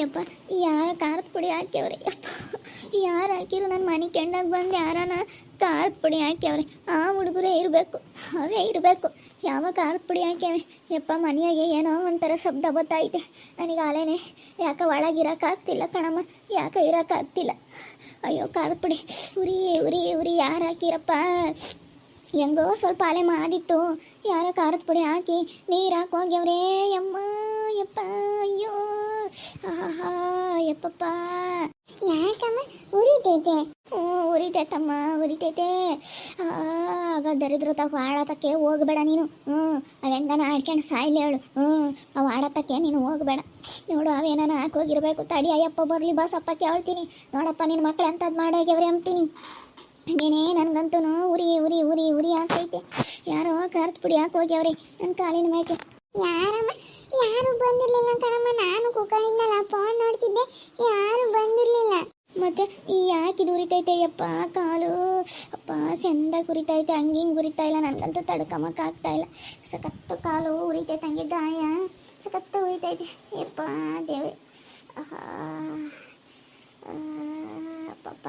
ಯಪ್ಪ ಯಾರು ಖಾರದ ಪುಡಿ ಹಾಕ್ಯವ್ರಿ? ಯಪ್ಪ ಯಾರು ಹಾಕಿರು ನನ್ನ ಮನೆ ಕೆಂಡಾಗ ಬಂದು ಯಾರನ ಖಾರದ ಪುಡಿ ಹಾಕ್ಯವ್ರಿ? ಆ ಹುಡುಗರೇ ಇರಬೇಕು, ಅವೇ ಇರಬೇಕು. ಯಾವ ಖಾರದ ಪುಡಿ ಹಾಕ್ಯವೆ ಯಪ್ಪ, ಮನೆಯಾಗೆ ಏನೋ ಒಂಥರ ಶಬ್ದ ಬತ್ತೈತೆ ನನಗೆ ಆಲೇನೆ ಯಾಕೆ ಒಳಗಿರೋಕ್ಕಾಗ್ತಿಲ್ಲ ಕಣಮ್ಮ, ಯಾಕೆ ಇರೋಕ್ಕಾಗ್ತಿಲ್ಲ ಅಯ್ಯೋ, ಖಾರದ ಪುಡಿ. ಉರಿ ಉರಿ ಉರಿ, ಯಾರು ಹಾಕಿರಪ್ಪ? ಹೆಂಗೋ ಸ್ವಲ್ಪ ಅಲೆ ಮಾಡಿತ್ತು. ಯಾರೋ ಖಾರದ ಪುಡಿ ಹಾಕಿ ನೀರು ಹಾಕಿ ಹೋಗ್ಯವ್ರೇ ಯಮ್ಮ, ಯಪ್ಪ, ಅಯ್ಯೋ. ಆಹಾ ಯಪ್ಪಪ್ಪ. ಯಾಕಮ್ಮ? ಉರಿತೈತೆ. ಹ್ಞೂ, ಉರಿತೈತಮ್ಮ, ಉರಿತೈತೆ. ಆಗ ದರಿದ್ರತ ತಕ್ಕ ಆಡತಕ್ಕೆ ಹೋಗ್ಬೇಡ ನೀನು. ಹ್ಞೂ ಅವ ಹೆಂಗನ ಆಡ್ಕೊಂಡು ಸಾಯ್ಲಿ ಹೇಳು ಹ್ಞೂ ಅವು ಆಡತಕ್ಕೆ ನೀನು ಹೋಗ್ಬೇಡ. ನೋಡು, ಅವೇನಾನ ಹಾಕೋಗಿರ್ಬೇಕು ತಡಿ, ಅಯ್ಯಪ್ಪ ಬರಲಿ ಬಸಪ್ಪ ಕೇಳ್ತೀನಿ. ನೋಡಪ್ಪ ನಿನ್ನ ಮಕ್ಳು ಎಂಥದ್ದು ಮಾಡೋಗ್ಯವ್ರೆ ಅಂತೀನಿ ನೀನೇ ನನಗಂತೂ ಉರಿ ಉರಿ ಉರಿ ಉರಿ ಆಗ್ತೈತೆ. ಯಾರೋ ಕರ್ತ್ ಪುಡಿ ಹಾಕಿ ಹೋಗ್ಯವ್ರಿ. ನನ್ನ ಕಾಲಿನ ಮೇಲೆ ಯಾರಮ್ಮ ಯಾರು ಬಂದಿರ್ಲಿಲ್ಲ ಕಣಮ್ಮ. ನಾನು ಕುಕ್ಕಳಿಂದಲ್ಲ ಫೋನ್ ನೋಡ್ತಿದ್ದೆ. ಯಾರು ಬಂದಿರ್ಲಿಲ್ಲ. ಮತ್ತೆ ಈ ಯಾಕೆ ಉರಿತೈತೆ? ಯಪ್ಪ, ಕಾಲು. ಅಪ್ಪ ಚಂದ ಉರಿತೈತೆ ಹಂಗೆ ಹಿಂಗೆ ಉರಿತಾ ಇಲ್ಲ. ನನಗಂತೂ ತಡ್ಕಮಕ್ಕೆ ಆಗ್ತಾ ಇಲ್ಲ. ಸಖತ್ತು ಕಾಲು ಉರಿತೈತೆ ಹಂಗೆ ಗಾಯ. ಸಖತ್ತು ಉರಿತೈತೆ. ಯಪ್ಪ ದೇವೇ ಅಪ್ಪಪ್ಪ.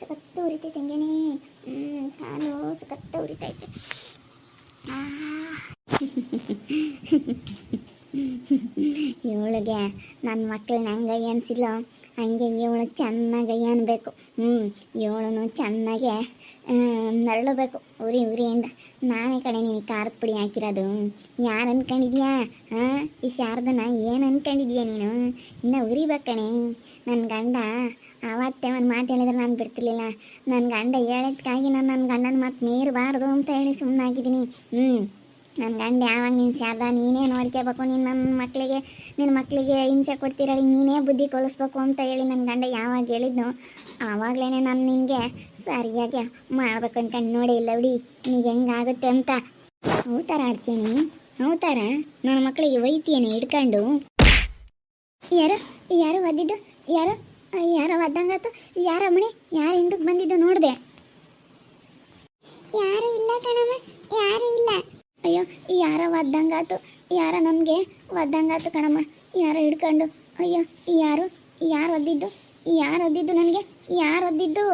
ಸಖತ್ತು ಉರಿತೈತೆ ಹಂಗೇನೆ. ಕಾಲು ಸಖತ್ತು ಉರಿತೈತೆ. ಇವಳಿಗೆ ನನ್ನ ಮಕ್ಕಳನ್ನ ಹಂಗೆ ಅನ್ಸಿಲ್ಲ ಹಂಗೆ ಇವಳು ಚೆನ್ನಾಗಿ ಅನ್ಬೇಕು. ಹ್ಞೂ ಇವಳನ್ನು ಚೆನ್ನಾಗೆ ನರಳಬೇಕು ಉರಿ, ಉರಿಯಿಂದ. ನಾನೇ ಕಡೆ ನೀನು ಖಾರದ ಪುಡಿ ಹಾಕಿರೋದು. ಯಾರು ಅನ್ಕೊಂಡಿದ್ಯಾ? ಹಾಂ ಈ ಶಾರದನ ಏನು ಅನ್ಕೊಂಡಿದ್ಯಾ ನೀನು? ಇನ್ನು ಉರಿಬೇಕಣೆ ಕಣೆ. ನನ್ನ ಗಂಡ ಆವತ್ತೇ ಒಂದು ಮಾತು ಹೇಳಿದ್ರೆ ನಾನು ಬಿಡ್ತಿರ್ಲಿಲ್ಲ. ನನ್ನ ಗಂಡ ಹೇಳೋದಕ್ಕಾಗಿ ನಾನು ನನ್ನ ಗಂಡನ ಮಾತು ಮೀರಬಾರ್ದು ಅಂತ ಹೇಳಿ ಸುಮ್ಮನಾಗಿದ್ದೀನಿ ಹ್ಞೂ ನನ್ನ ಗಂಡ ಯಾವಾಗ ನೀನು ಶಾರದಾ ನೀನೇ ನೋಡ್ಕೋಬೇಕು ನೀನು ನನ್ನ ಮಕ್ಕಳಿಗೆ ನಿನ್ನ ಮಕ್ಕಳಿಗೆ ಹಿಂಸೆ ಕೊಡ್ತಿರಲಿ, ನೀನೇ ಬುದ್ಧಿ ಕಲಿಸ್ಬೇಕು ಅಂತ ಹೇಳಿ ನನ್ನ ಗಂಡ ಯಾವಾಗ ಹೇಳಿದ್ನು ಆವಾಗಲೇ ನಾನು ನಿನಗೆ ಸರಿಯಾಗಿ ಮಾಡ್ಬೇಕು ಅಂತ ನೋಡಿ ಇಲ್ಲ ಬಿಡಿ, ನಿನಗೆ ಹೆಂಗಾಗುತ್ತೆ ಅಂತ. ಅವತಾರ ಆಡ್ತೀನಿ, ಅವತಾರ? ನನ್ನ ಮಕ್ಕಳಿಗೆ ಒಯ್ತೀನಿ ಹಿಡ್ಕೊಂಡು. ಯಾರು ಯಾರು ಒದ್ದಿದ್ದು? ಯಾರು, ಯಾರೋ ಒದ್ದಂಗಾತು ಯಾರ ಮಣಿ? ಯಾರು ಹಿಂದಕ್ಕೆ ಬಂದಿದ್ದು ನೋಡಿದೆ? ಯಾರು ಇಲ್ಲ ಕಣಮ್ಮ. ಯಾರೋ ಒದ್ದಂಗಾತು. ಯಾರ ನಮಗೆ ಒದ್ದಂಗಾತು ಕಣಮ್ಮ. ಯಾರೋ ಹಿಡ್ಕೊಂಡು, ಅಯ್ಯೋ, ಯಾರು ಯಾರು ಒದ್ದಿದ್ದು? ಯಾರು ಒದ್ದಿದ್ದು ನನಗೆ? ಯಾರು ಒದ್ದಿದ್ದು?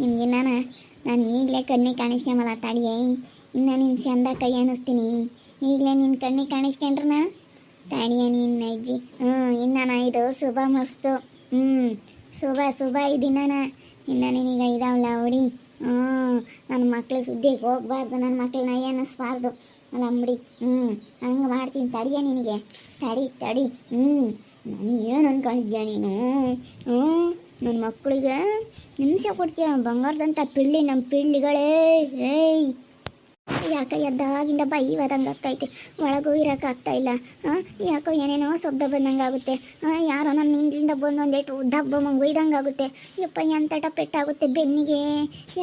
ನಿಮಗೆ ನಾನು ನಾನು ಈಗಲೇ ಕಣ್ಣಿ ಕಾಣಿಸ್ಕೊಂಬಲ್ಲ ತಡಿಯೇ ಇನ್ನು ನಿನ್ನ ಚಂದ ಕೈ ಅನ್ನಿಸ್ತೀನಿ. ಈಗಲೇ ನಿನ್ನ ಕಣ್ಣಿ ಕಾಣಿಸ್ಕೊಂಡ್ರೆ ನಾ? ತಡಿಯ ನಿನ್ನ ಅಜ್ಜಿ. ಹ್ಞೂ ಇನ್ನ ಇದು ಶುಭ ಮಸ್ತು. ಹ್ಞೂ ಶುಭ ಶುಭ ಈ ದಿನನ. ಇನ್ನು ನಿನಗೆ ಇದಾವಲ್ಲ ಹುಡಿ. ಹ್ಞೂ ನನ್ನ ಮಕ್ಳು ಸುದ್ದಿಗೆ ಹೋಗ್ಬಾರ್ದು ನನ್ನ ಮಕ್ಳನ್ನ ಅನ್ನಿಸ್ಬಾರ್ದು ಅಲ್ಲ ಅಂಬಡಿ ಹ್ಞೂ ಹಂಗೆ ಮಾಡ್ತೀನಿ, ತಡಿಯ ನಿನಗೆ. ತಡಿ ತಡಿ ಹ್ಞೂ ನಾನು ಏನು ಅನ್ಕೊಂಡಿದ್ಯಾ ನೀನು? ಹ್ಞೂ ನನ್ನ ಮಕ್ಕಳಿಗೆ ನಿಮಿಷ ಕೊಡ್ತೀಯ? ಬಂಗಾರದಂಥ ಪಿಳ್ಳಿ ನಮ್ಮ ಪಿಳ್ಳಿಗಳೇ, ಏಯ್. ಯಾಕೆ ಎದ್ದಾಗಿಂದ ಬಾಯಿ ಹೋದಂಗೆ ಆಗ್ತೈತೆ? ಒಳಗೂ ಇರೋಕ್ಕಾಗ್ತಾ ಇಲ್ಲ. ಹಾಂ ಯಾಕೋ ಏನೇನೋ ಶಬ್ದ ಬಂದಂಗೆ ಆಗುತ್ತೆ. ಯಾರೋ ನನ್ನ ಹಿಂದಿಂದ ಬಂದು ಒಂದೇಟು ದಬ್ಬ ಮಂಗ್ ಒಯ್ದಂಗೆ ಆಗುತ್ತೆ. ಯಪ್ಪ, ಎಂತಟ ಪೆಟ್ಟಾಗುತ್ತೆ ಬೆನ್ನಿಗೆ.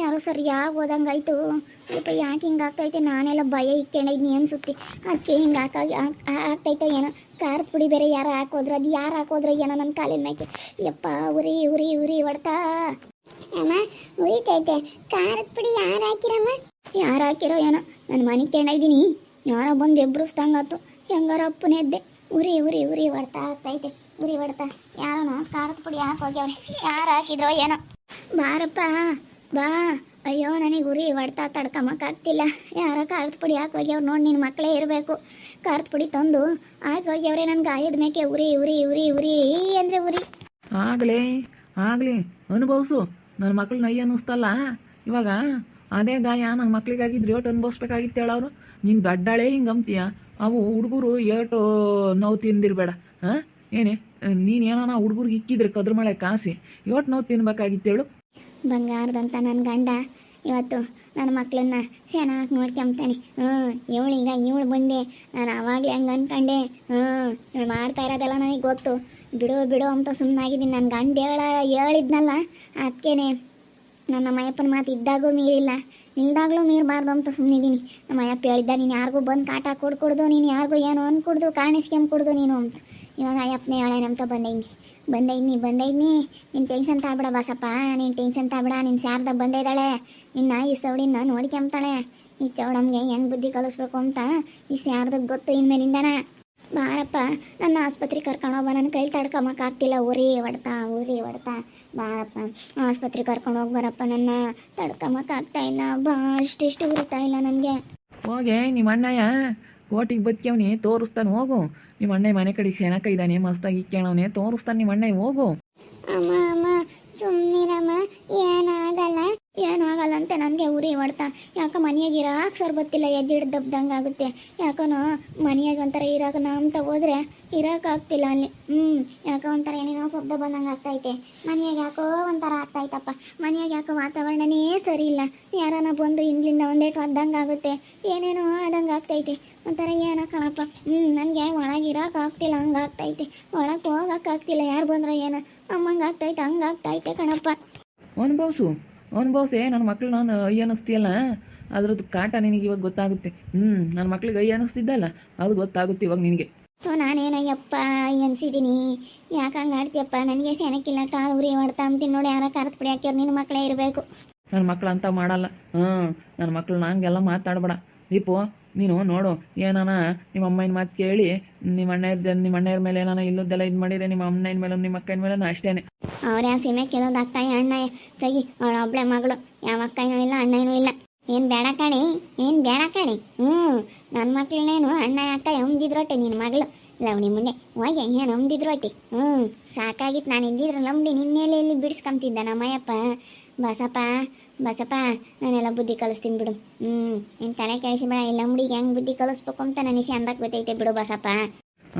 ಯಾರೋ ಸರಿಯಾಗಿ ಹೋದಂಗಾಯ್ತು ಯಪ್ಪ, ಯಾಕೆ ಹಿಂಗೆ ಆಗ್ತೈತೆ? ನಾನೆಲ್ಲ ಭಯ ಇಕ್ಕೊಂಡಿದ್ನಿ ಅನ್ಸುತ್ತೆ. ಅದಕ್ಕೆ ಹಿಂಗೆ ಹಾಕಾಗಿ ಆಗ್ತೈತೋ ಏನೋ? ಖಾರದ ಪುಡಿ ಬೇರೆ ಯಾರು ಹಾಕೋದ್ರು ಅದು ಯಾರು ಹಾಕೋದ್ರು ಏನೋ ನನ್ನ ಕಾಲಿನ ಮೇಲೆ ಯಪ್ಪ, ಉರಿ ಉರಿ ಉರಿ ಹೊಡ್ತಾ ಅಮ್ಮ ಉರಿತೈತೆ. ಖಾರದ ಪುಡಿ ಯಾರು ಹಾಕಿರಮ್ಮ? ಯಾರು ಹಾಕಿರೋ ಏನೋ? ನನ್ನ ಮನೆ ಕೇಳಿದ್ದೀನಿ ಯಾರೋ ಬಂದು ಎಬ್ರಿಸ್ದಂಗಾತು. ಹೆಂಗಾರ ಅಪ್ಪನೇ ಎದ್ದೆ. ಉರಿ ಉರಿ ಉರಿ ಹೊಡ್ತಾ ಆಗ್ತೈತೆ. ಉರಿ ಹೊಡ್ತಾ ಯಾರೋ ಖಾರದ ಪುಡಿ ಹಾಕೋಗ್ಯವ್ರೆ ಯಾರು ಹಾಕಿದ್ರೋ ಏನೋ? ಬಾರಪ್ಪ ಬಾ. ಅಯ್ಯೋ ನನಗೆ ಉರಿ ಹೊಡ್ತಾ ತಡ್ಕಮಕ್ಕಾಗ್ತಿಲ್ಲ. ಯಾರೋ ಖಾರದ ಪುಡಿ ಹಾಕೋಗ್ಯವ್ರು ನೋಡಿ ನಿನ್ನ ಮಕ್ಕಳೇ ಇರಬೇಕು. ಖಾರದ ಪುಡಿ ತಂದು ಹಾಕಿ ಹೋಗ್ಯವ್ರೆ ನನ್ನ ಗಾಯದ ಮೇಕೆ. ಉರಿ ಉರಿ ಉರಿ ಉರಿ ಅಂದರೆ ಉರಿ. ಆಗಲೇ ಆಗಲಿ. ಅನುಭವಿಸು. ನನ್ನ ಮಕ್ಳು ನೈ ಅನ್ನಿಸ್ತಲ್ಲ. ಇವಾಗ ಅದೇ ಗಾಯ ನನ್ನ ಮಕ್ಳಿಗಾಗಿದ್ರೆ ಏಟು ಅನುಭವಿಸ್ಬೇಕಾಗಿತ್ತು ಹೇಳೋರು ನೀನು ದಡ್ಡಾಳೆ ಹಿಂಗೆ ಅಂತೀಯ ಅವು ಹುಡುಗರು ಏಟು ನೋವು ತಿಂದಿರಬೇಡ. ಹಾಂ? ಏನೇ? ನೀನು ಏನಾನ ಹುಡುಗರಿಗೆ ಇಕ್ಕಿದ್ರೆ ಕದ್ರ ಮಳೆ ಕಾಸಿ. ಏಟು ನೋವು ತಿನ್ಬೇಕಾಗಿತ್ತು ಹೇಳು. ಬಂಗಾರದಂತ ನನ್ನ ಗಂಡ ಇವತ್ತು ನನ್ನ ಮಕ್ಕಳನ್ನ ಚೆನ್ನಾಗಿ ನೋಡ್ಕೊಂಬ್ತಾನೆ ಹ್ಞೂ ಇವಳೀಗ ಇವಳು ಬಂದೆ ನಾನು ಅವಾಗಲೇ ಹಂಗೆ ಅಂದ್ಕೊಂಡೆ ಹ್ಞೂ, ಇವಳು ಮಾಡ್ತಾ ಇರೋದೆಲ್ಲ ನನಗೆ ಗೊತ್ತು. ಬಿಡು ಬಿಡು ಅಂತ ಸುಮ್ಮನಾಗಿದ್ದೀನಿ ನನ್ನ ಗಂಡ ಹೇಳ, ಹೇಳಿದ್ನಲ್ಲ ಅದಕ್ಕೇನೆ ನನ್ನ ಮಯಪ್ಪನ ಮಾತು ಇದ್ದಾಗೂ ಮೀರಿಲ್ಲ. ಇಲ್ದಾಗಲೂ ಮೀರಬಾರ್ದು ಅಂತ ಸುಮ್ಮನಿದ್ದೀನಿ ನಮ್ಮ ಅಯ್ಯಪ್ಪ ಹೇಳಿದ್ದ, ನೀನು ಯಾರಿಗೂ ಬಂದು ಕಾಟ ಕೊಡ್ಕೊಡ್ದು ನೀನು ಯಾರಿಗೂ ಏನು ಅಂದ್ಕೊಡ್ದು ಕಾಣಿಸ್ಕೊಂಬಿಡ್ದು ನೀನು ಅಂತ. ಇವಾಗ ಅಯ್ಯಪ್ಪನೇ ಹೇಳೇನಂತ ಬಂದೈನಿ. ಬಂದೈನಿ ಬಂದೈನಿ. ನೀನು ಟೆನ್ಷನ್ ತಾಬಿಡ ಬಾಸಪ್ಪ. ನೀನು ಟೆನ್ಷನ್ ತಾಬಿಡ ನಿನ್ನ ಶಾರದ ಬಂದೈದಾಳೆ ನಿನ್ನ ಈ ಸೌಡಿನ ನೋಡ್ಕೊಂಬ್ತಾಳೆ ಈ ಚೌಡಮ್ಗೆ ಹೆಂಗೆ ಬುದ್ಧಿ ಕಲಿಸ್ಬೇಕು ಅಂತ ಈ ಶಾರದಕ್ಕೆ ಗೊತ್ತು ಇನ್ಮೇಲಿಂದನ. ಬಾರಪ್ಪ, ನನ್ನ ಆಸ್ಪತ್ರೆಗೆ ಕರ್ಕೊಂಡು ಹೋಗ್ಬಾ. ನನ್ನ ಕೈ ತಡ್ಕೊಂಬಕ್ಕಾಗ್ತಿಲ್ಲ ಊರಿ ಹೊಡ್ತಾ ಊರಿ ಹೊಡ್ತಾ. ಬಾರಪ್ಪ, ಆಸ್ಪತ್ರೆಗೆ ಕರ್ಕೊಂಡು ಹೋಗ್ಬಾರಪ್ಪ ಬರಪ್ಪ ನನ್ನ. ತಡ್ಕೊಂಬಕ್ಕಾಗ್ತಾ ಇಲ್ಲ. ಬಾ ಇಷ್ಟು ಉರಿತಾ ಇಲ್ಲ ನನಗೆ. ಹೋಗೆ ನಿಮ್ಮ ಅಣ್ಣಯ್ಯ ಕೋಟಿಗೆ ಬದುಕವ್ನಿ ತೋರಿಸ್ತಾನೆ ಹೋಗು. ನಿಮ್ಮ ಅಣ್ಣ ಮನೆ ಕಡೆ ಸೆನಕ ಇದ್ದಾನೆ, ಮಸ್ತಾಗಿ ಇಕ್ಕೋಣವನೆ ತೋರಿಸ್ತಾನೆ ನಿಮ್ಮ ಅಣ್ಣ ಹೋಗು. ಅಮ್ಮ ಅಮ್ಮ ಸುಮ್ಮನಿರಮ್ಮ ಏನಾಗಲ್ಲ. ಏನಾಗಲ್ಲ ಅಂತ ನನಗೆ ಉರಿ ಹೊಡ್ತಾ. ಯಾಕೋ ಮನೆಯಾಗ ಇರಾಕ್ ಸರ್ ಗೊತ್ತಿಲ್ಲ ಎದ್ದಿಡ್ ದಬ್ದಂಗೆ ಆಗುತ್ತೆ. ಯಾಕೋನೋ ಮನೆಯಾಗ ಒಂಥರ ಇರಾಕ ಅಂತ ಹೋದ್ರೆ ಇರೋಕ್ಕಾಗ್ತಿಲ್ಲ ಅಲ್ಲಿ. ಹ್ಞೂ ಯಾಕೋ ಒಂಥರ ಏನೇನೋ ಶಬ್ದ ಬಂದಂಗೆ ಆಗ್ತೈತೆ. ಮನೆಯಾಗ ಯಾಕೋ ಒಂಥರ ಆಗ್ತೈತಪ್ಪ. ಮನೆಯಾಗ ಯಾಕೋ ವಾತಾವರಣನೇ ಸರಿ ಇಲ್ಲ ಯಾರನ್ನ ಬಂದು ಹಿಂದ್ಲಿಂದ ಒಂದೇಟು ಅದ್ದಂಗೆ ಆಗುತ್ತೆ. ಏನೇನೋ ಆದಂಗೆ ಆಗ್ತೈತೆ. ಒಂಥರ ಏನೋ ಕಣಪ್ಪ. ಹ್ಞೂ ನನಗೆ ಒಳಗೆ ಇರೋಕ್ಕಾಗ್ತಿಲ್ಲ ಹಂಗೆ ಆಗ್ತೈತೆ. ಒಳಗೆ ಹೋಗೋಕ್ಕಾಗ್ತಿಲ್ಲ ಯಾರು ಬಂದ್ರೆ ಏನೋ. ಅಮ್ಮಂಗೆ ಆಗ್ತೈತೆ, ಹಂಗೆ ಆಗ್ತೈತೆ ಕಣಪ್ಪ. ಅನುಭವ್ಸು ಅನುಭವ್ಸೆ ನನ್ನ ಮಕ್ಳು ನಾನು ಅಯ್ಯ ಅನ್ನಿಸ್ತೀಯಲ್ಲ ಅದ್ರದ್ದು ಕಾಟ ನಿನಗೆ ಇವಾಗ ಗೊತ್ತಾಗುತ್ತೆ. ಹ್ಞೂ ನನ್ನ ಮಕ್ಳಿಗೆ ಅಯ್ಯ ಅನ್ನಿಸ್ತಿದ್ದಲ್ಲ ಅದು ಗೊತ್ತಾಗುತ್ತೆ ಇವಾಗ ನಿನಗೆ. ಓ ನಾನೇನಯ್ಯಪ್ಪ ಎನ್ಸಿದ್ದೀನಿ ಯಾಕೆ ಹಂಗೆ ಆಡ್ತೀಯಪ್ಪ? ನನಗೆ ಸೆನಕ್ಕಿಲ್ಲ ಕಾಲು ಉರಿ ಹೊಡ್ತಾ ಅಂತೀನಿ ನೋಡಿ ಯಾರೋ ಕರೆದು ಪುಡಿ ಹಾಕಿವ್ರು ನಿನ್ನ ಮಕ್ಕಳೇ ಇರಬೇಕು. ನನ್ನ ಮಕ್ಳು ಅಂತ ಮಾಡಲ್ಲ. ಹ್ಞೂ ನನ್ನ ಮಕ್ಳು ನಂಗೆಲ್ಲ ಮಾತಾಡಬೇಡ. ದೀಪು ನೀನು ನೋಡು, ಏನಾನ ನಿಮ್ಮ ಅಮ್ಮನ ಮಾತು ಕೇಳಿ, ನಿಮ್ಮ ಅಣ್ಣ ನಿಮ್ಮ ಅಣ್ಣಯ್ಯರ ಮೇಲೆ ಏನಾನ ಇಲ್ಲದ್ದೆಲ್ಲ ಇದು ಮಾಡಿದ್ರೆ ನಿಮ್ಮ ಅಮ್ಮನ ಮೇಲೆ ನಿಮ್ಮ ಅಕ್ಕನ ಮೇಲೆ ಅಷ್ಟೇ ಅವ್ರ ಯಾವ ಸೀಮೆ ಕೆಲವೊಂದು ಅಕ್ಕಯ್ಯ ಅಣ್ಣ ತೆಗಿ, ಅವಳ ಒಬ್ಳೆ ಮಗಳು. ಯಾವ ಅಕ್ಕನೂ ಇಲ್ಲ ಅಣ್ಣನೂ ಇಲ್ಲ. ಏನು ಬೇಡ ಕಣಿ, ಏನು ಬೇಡ ಕಣಿ. ಹ್ಞೂ ನನ್ನ ಮಕ್ಳನ್ನೇನು ಅಣ್ಣ ಅಕ್ಕ ಎಂದಿದ್ರೊಟ್ಟೆ ನಿನ್ನ ಮಗಳು. ಲವಣಿ ಮುಂದೆ. ಹೋಗಿ ಏನು ಅಂದಿದ್ರೊಟ್ಟಿ ಹ್ಮ್ ಸಾಕಾಗಿತ್ತು ನಾನು ಇದ್ದಿದ್ರೆ ಲಂಬಿ ನಿನ್ನೆಲೆ ಇಲ್ಲಿ ಬಿಡಿಸ್ಕೊಂತಿದ್ದ ನಮ್ಮಯ್ಯಪ್ಪ. ಬಸಪ್ಪ ಬಸಪ್ಪ ನಾನೆಲ್ಲ ಬುದ್ಧಿ ಕಲಿಸ್ತೀನಿ ಬಿಡು. ಹ್ಞೂ ಏನು ತಲೆ ಕೇಳಿಸಿಬೇಡ ಇಲ್ಲ ಹುಡುಗಿ ಹೆಂಗೆ ಬುದ್ಧಿ ಕಲಿಸ್ಬೇಕು ಅಂತ ನನಗೆ ಅಂದಕ್ಕೆ ಗೊತ್ತೈತೆ ಬಿಡು ಬಸಪ್ಪ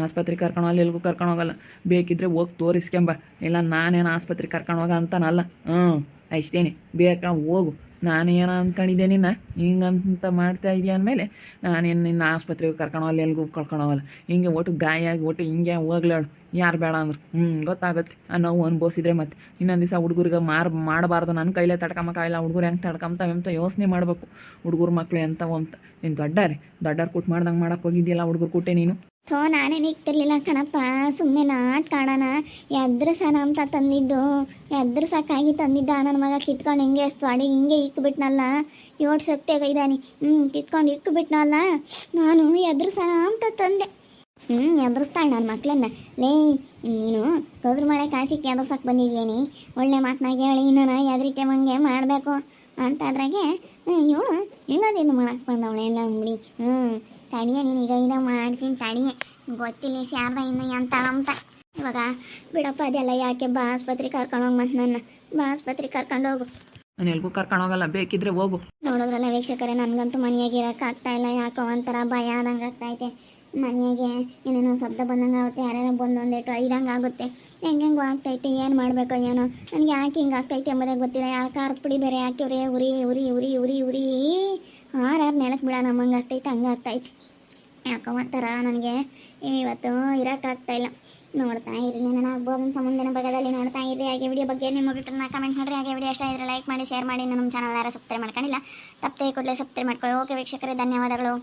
ಆಸ್ಪತ್ರೆಗೆ ಕರ್ಕೊಂಡು ಅಲ್ಲಿ ಎಲ್ಗೂ ಕರ್ಕೊಂಡು ಹೋಗಲ್ಲ. ಬೇಕಿದ್ರೆ ಹೋಗಿ ತೋರಿಸ್ಕೊಂಬ ಇಲ್ಲ ನಾನೇನು ಆಸ್ಪತ್ರೆಗೆ ಕರ್ಕೊಂಡು ಹೋಗ ಅಂತಾನಲ್ಲ. ಹ್ಞೂ ಅಷ್ಟೇನೆ. ಬೇಕಾ ಹೋಗು. ನಾನು ಏನೋ ಅಂದ್ಕೊಂಡಿದ್ದೆ ನಿನ್ನ? ಹಿಂಗಂತ ಮಾಡ್ತಾ ಇದೆಯಾ ಅಂದಮೇಲೆ, ನಾನೇನು ನಿನ್ನ ಆಸ್ಪತ್ರೆಗೆ ಕರ್ಕೊಂಡು ಅಲ್ಲಿ ಎಲ್ಗೂ ಕರ್ಕೊಂಡು ಹೋಗಲ್ಲ. ಹಿಂಗೆ ಒಟ್ಟು ಗಾಯಾಗಿ ಒಟ್ಟು ಹಿಂಗೆ ಹೋಗ್ಲಾಡು ಯಾರು ಬೇಡ ಅಂದ್ರು. ಹ್ಞೂ ಗೊತ್ತಾಗುತ್ತೆ. ಆ ನೋವು ಅನುಭವಿಸಿದ್ರೆ ಮತ್ತೆ. ಇನ್ನೊಂದು ದಿವಸ ಹುಡುಗರಿಗೆ ಮಾರ್, ಮಾಡಬಾರ್ದು. ನನ್ನ ಕೈಲೇ ತಡ್ಕೊಂಬಕ್ಕಾಗಿಲ್ಲ ಹುಡುಗರು ಹೆಂಗೆ ತಡ್ಕೊಂತಾವೆ ಎಂತ ಯೋಚನೆ ಮಾಡಬೇಕು. ಹುಡುಗರು ಮಕ್ಕಳು ಎಂಥವು ಅಂತ. ನೀನು ದೊಡ್ಡ ರೀ ದೊಡ್ಡರ ಕೂಟ್ ಮಾಡ್ದಂಗೆ ಮಾಡೋಕ್ಕೆ ಹೋಗಿದ್ಯಲ್ಲ ಹುಡುಗರು ಕೂಟೆ ನೀನು? ಥೋ, ನಾನೇ ಇಕ್ತಿರ್ಲಿಲ್ಲ ಕಣಪ್ಪ. ಸುಮ್ಮನೆ ನಾಟ್ ಕಾಡೋಣ ಎದ್ರ ನಮ್ಮ ಅಂತ ತಂದಿದ್ದು. ಎದ್ರ ಸಾಕಾಗಿ ತಂದಿದ್ದ. ನನ್ನ ಮಗ ಕಿತ್ಕೊಂಡು ಹಿಂಗೆ ಅಡಿಗೆ ಹಿಂಗೆ ಇಕ್ಬಿಟ್ನಲ್ಲ. ಏಳು ಸಕ್ತಿ ಇದ್ದಾನೆ ಹ್ಞೂ ಕಿತ್ಕೊಂಡು ಇಕ್ಬಿಟ್ನಲ್ಲ. ನಾನು ಎದ್ರ ಅಂತ ತಂದೆ. ಹ್ಞೂ ಎದುರಿಸ್ತಾಳೆ ನನ್ನ ಮಕ್ಕಳನ್ನ ಲೇ, ನೀನು ಕದ್ರ ಮಳೆ ಕಾಸಿಕ್ಕೆ ಎದುರ್ಸಕ್ಕೆ ಬಂದಿದ್ಯೇನಿ. ಒಳ್ಳೆ ಮಾತನಾಗ ಹೇಳಿ ಇನ್ನೂ ಎದರಿಕೆ ಮಂಗೆ ಮಾಡಬೇಕು. ಅಂತಾದ್ರಾಗೆ ಇವಳು ಇಲ್ಲದೇನು ಮಾಡಕ್ಕೆ ಬಂದವಳೆ? ಎಲ್ಲ ಮುಡಿ. ಹ್ಞೂ ತಡಿಯ ನೀನೀಗ ಇದ ಮಾಡ್ತೀನಿ ತಡಿಯ. ಗೊತ್ತಿಲ್ಲ ಶಾರದ ಇನ್ನು ಎಂತ ಅಂತ. ಇವಾಗ ಬಿಡಪ್ಪ ಅದೆಲ್ಲ ಯಾಕೆ ಬಾ ಆಸ್ಪತ್ರೆ ಕರ್ಕೊಂಡು ಹೋಗಿ ಮತ್ತೆ ನನ್ನ? ಬಾ ಆಸ್ಪತ್ರೆ ಕರ್ಕೊಂಡು ಹೋಗು. ನಾನು ಎಲ್ಗೂ ಕರ್ಕೊಂಡು ಹೋಗಲ್ಲ ಬೇಕಿದ್ರೆ ಹೋಗು. ನೋಡೋದ್ರಲ್ಲ ವೀಕ್ಷಕರೇ ನನಗಂತೂ ಮನೆಯಾಗೆ ಇರೋಕ್ಕಾಗ್ತಾ ಇಲ್ಲ. ಯಾಕೋ ಒಂಥರ ಭಯ ಆದಂಗೆ ಆಗ್ತೈತೆ ಮನೆಯಾಗೆ ಏನೇನೋ ಶಬ್ದ ಬಂದಂಗೆ ಆಗುತ್ತೆ ಯಾರ್ಯಾರೋ ಬಂದೊಂದೇಟು ಐದಂಗೆ ಆಗುತ್ತೆ. ಹೆಂಗೆಂಗೋ ಆಗ್ತೈತೆ, ಏನು ಮಾಡಬೇಕೋ ಏನೋ. ನನಗೆ ಯಾಕೆ ಹಿಂಗೆ ಆಗ್ತೈತೆ ಎಂಬುದೇ ಗೊತ್ತಿಲ್ಲ. ಯಾರು ಖಾರದ ಪುಡಿ ಬೇರೆ ಹಾಕಿವ್ರೆ ಉರಿ ಉರಿ ಉರಿ ಉರಿ ಉರಿ. ಹಾರಾರು ನೆಲಕ್ಕೆ ಬಿಡ ನಮ್ಮಂಗೆ ಆಗ್ತೈತೆ, ಹಂಗೆ ಆಗ್ತೈತೆ. ಯಾಕೋ ಒಂಥರ ನನಗೆ ಇವತ್ತು ಇರೋಕ್ಕಾಗ್ತಾ ಇಲ್ಲ. ನೋಡ್ತಾ ಇರಿ, ನಾನು ಆಗ್ಬೋದು ಮುಂದಿನ ಭಾಗದಲ್ಲಿ ನೋಡ್ತಾ ಇರಿ. ಹಾಗೆ ವಿಡಿಯೋ ಬಗ್ಗೆ ನಿಮ್ಮ ಟ್ವಿಟರ್ನ ಕಮೆಂಟ್ ಮಾಡಿರಿ. ಹಾಗೆ ವಿಡಿಯೋ ಇಷ್ಟ ಇದ್ರೆ ಲೈಕ್ ಮಾಡಿ ಶೇರ್ ಮಾಡಿ. ನಮ್ಮ ಚಾನಲ್ ಯಾರು ಸಬ್ಸ್ಕ್ರೈಬ್ ಮಾಡ್ಕೊಂಡಿಲ್ಲ. ತಪ್ಪದೆ ಕೂಡಲೇ ಸಬ್ಸ್ಕ್ರೈಬ್ ಮಾಡ್ಕೊಳ್ಳಿ. ಓಕೆ ವೀಕ್ಷಕರೇ, ಧನ್ಯವಾದಗಳು.